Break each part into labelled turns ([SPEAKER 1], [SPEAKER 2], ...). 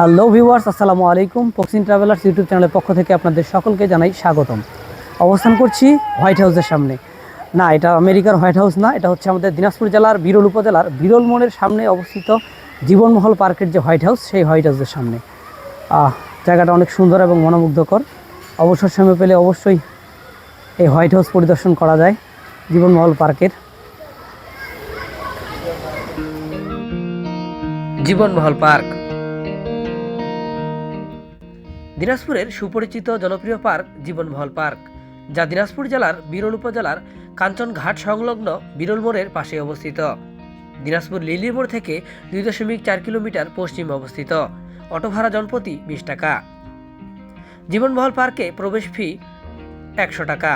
[SPEAKER 1] Hello viewers, আসসালামু আলাইকুম। পক্সিন travellers YouTube চ্যানেলের পক্ষ থেকে আপনাদের সকলকে জানাই স্বাগতম। অবস্থান করছি হোয়াইট হাউসের সামনে। না, এটা আমেরিকার হোয়াইট হাউস না, এটা হচ্ছে আমাদের দিনাজপুর জেলার বিরল উপজেলার বিরল মোড়ের সামনে অবস্থিত জীবনমহল পার্কের যে হোয়াইট হাউস সেই হোয়াইট হাউসের সামনে। জায়গাটা অনেক সুন্দর এবং মনোমুগ্ধকর। অবসর সময় পেলে অবশ্যই এই হোয়াইট হাউস পরিদর্শন করা যায় জীবনমহল পার্কের। জীবনমহল পার্ক। দিনাজপুরের সুপরিচিত জনপ্রিয় পার্ক জীবনমহল পার্ক, যা দিনাজপুর জেলার বিরল উপজেলার কাঞ্চনঘাট সংলগ্ন বিরল মোড়ের পাশে অবস্থিত। দিনাজপুর লিলি মোড় থেকে দুই দশমিক চার কিলোমিটার পশ্চিমে অবস্থিত। অটো ভাড়া জনপ্রতি বিশ টাকা। জীবনমহল পার্কে প্রবেশ ফি একশো টাকা।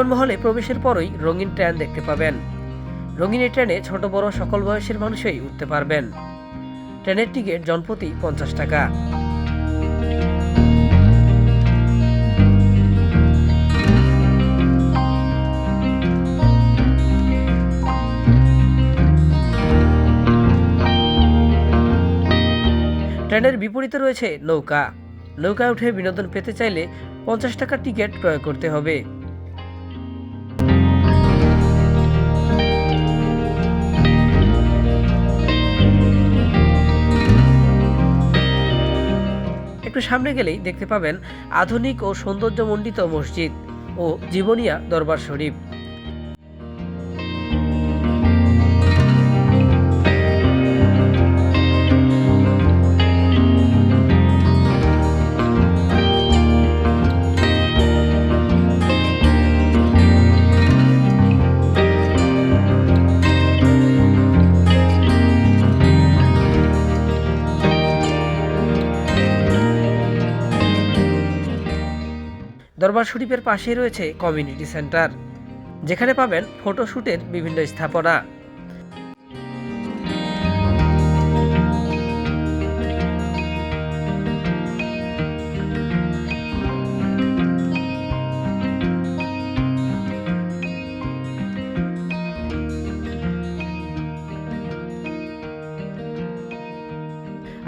[SPEAKER 1] জীবনমহলে প্রবেশের পরই রঙিন ট্রেন দেখতে পাবেন। রঙিন এই ট্রেনে ছোট, বড় সকল বয়সের মানুষই উঠতে পারবেন। ট্রেনের টিকিট জনপ্রতি পঞ্চাশ টাকা। ট্রেনের বিপরীতে রয়েছে নৌকা। নৌকায় উঠে বিনোদন পেতে চাইলে পঞ্চাশ টাকার টিকিট ক্রয় করতে হবে। একটু সামনে গেলেই দেখতে পাবেন আধুনিক ও সৌন্দর্যমণ্ডিত মসজিদ ও জীবনিয়া দরবার শরীফ। দরবার শরীফের পাশেই রয়েছে কমিউনিটি সেন্টার, যেখানে পাবেন ফটোশুটের বিভিন্ন স্থাপনা।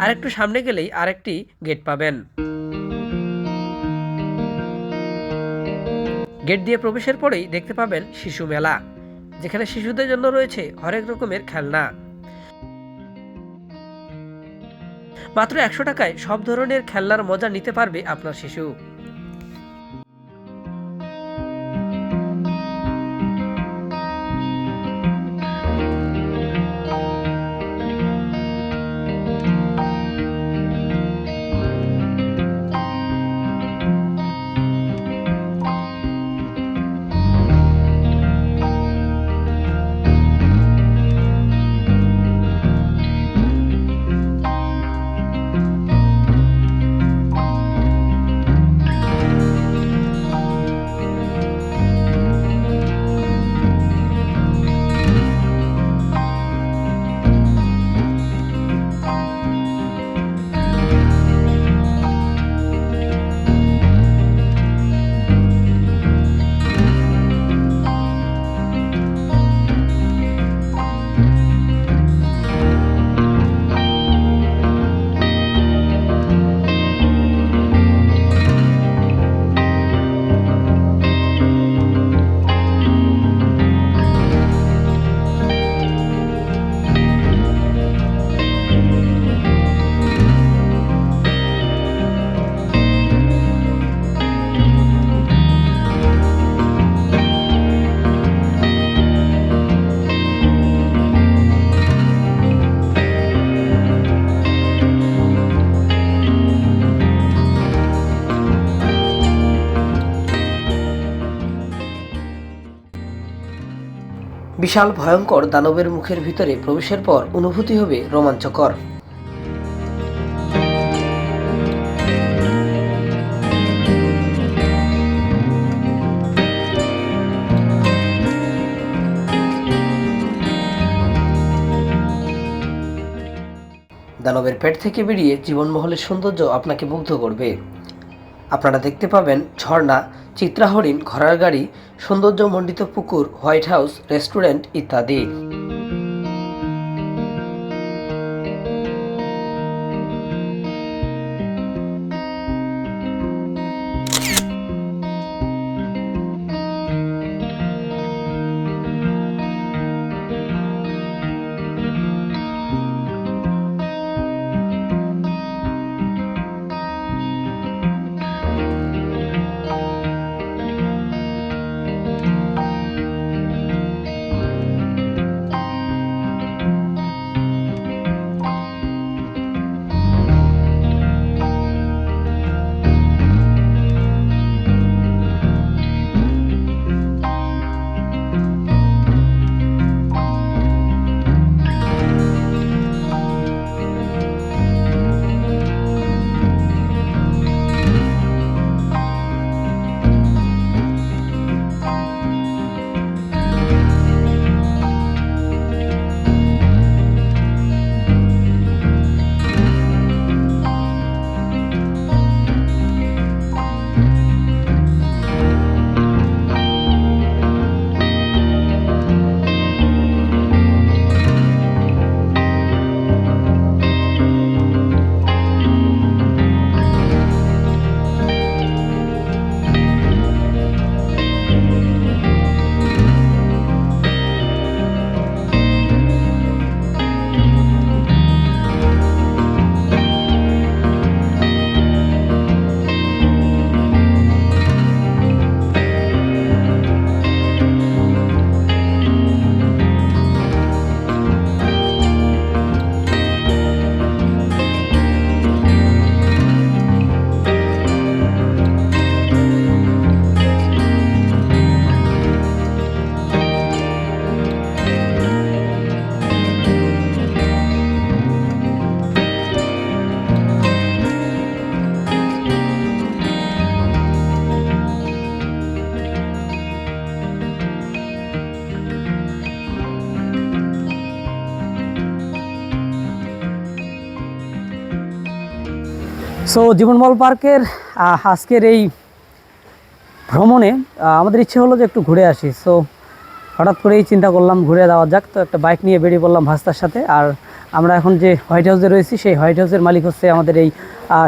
[SPEAKER 1] আরেকটু সামনে গেলেই আরেকটি গেট পাবেন। গেট দিয়ে প্রবেশের পরেই দেখতে পাবেন শিশু মেলা, যেখানে শিশুদের জন্য রয়েছে হরেক রকমের খেলনা। মাত্র একশো টাকায় সব ধরনের খেলনার মজা নিতে পারবে আপনার শিশু। বিশাল ভয়ঙ্কর দানবের মুখের ভিতরে প্রবেশের পর অনুভূতি হবে রোমাঞ্চকর।
[SPEAKER 2] দানবের পেট থেকে বেরিয়ে জীবনমহলের সৌন্দর্য আপনাকে মুগ্ধ করবে। আপনারা দেখতে পাবেন ঝর্ণা চিত্রাহরিণ ঘোড়ার গাড়ি সৌন্দর্যমণ্ডিত পুকুর হোয়াইট হাউস রেস্টুরেন্ট ইত্যাদি। সো জীবনমল পার্কের আজকের এই ভ্রমণে আমাদের ইচ্ছে হলো যে একটু ঘুরে আসি। সো হঠাৎ করেই চিন্তা করলাম ঘুরে দেওয়া যাক। তো একটা বাইক নিয়ে বেরিয়ে পড়লাম ভাস্তার সাথে। আর আমরা এখন যে হোয়াইট হাউসে রয়েছি, সেই হোয়াইট হাউসের মালিক হচ্ছে আমাদের এই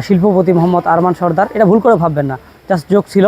[SPEAKER 2] শিল্পপতি মোহাম্মদ আরমান সর্দার। এটা ভুল করে ভাববেন না জাস্ট যোগ ছিল।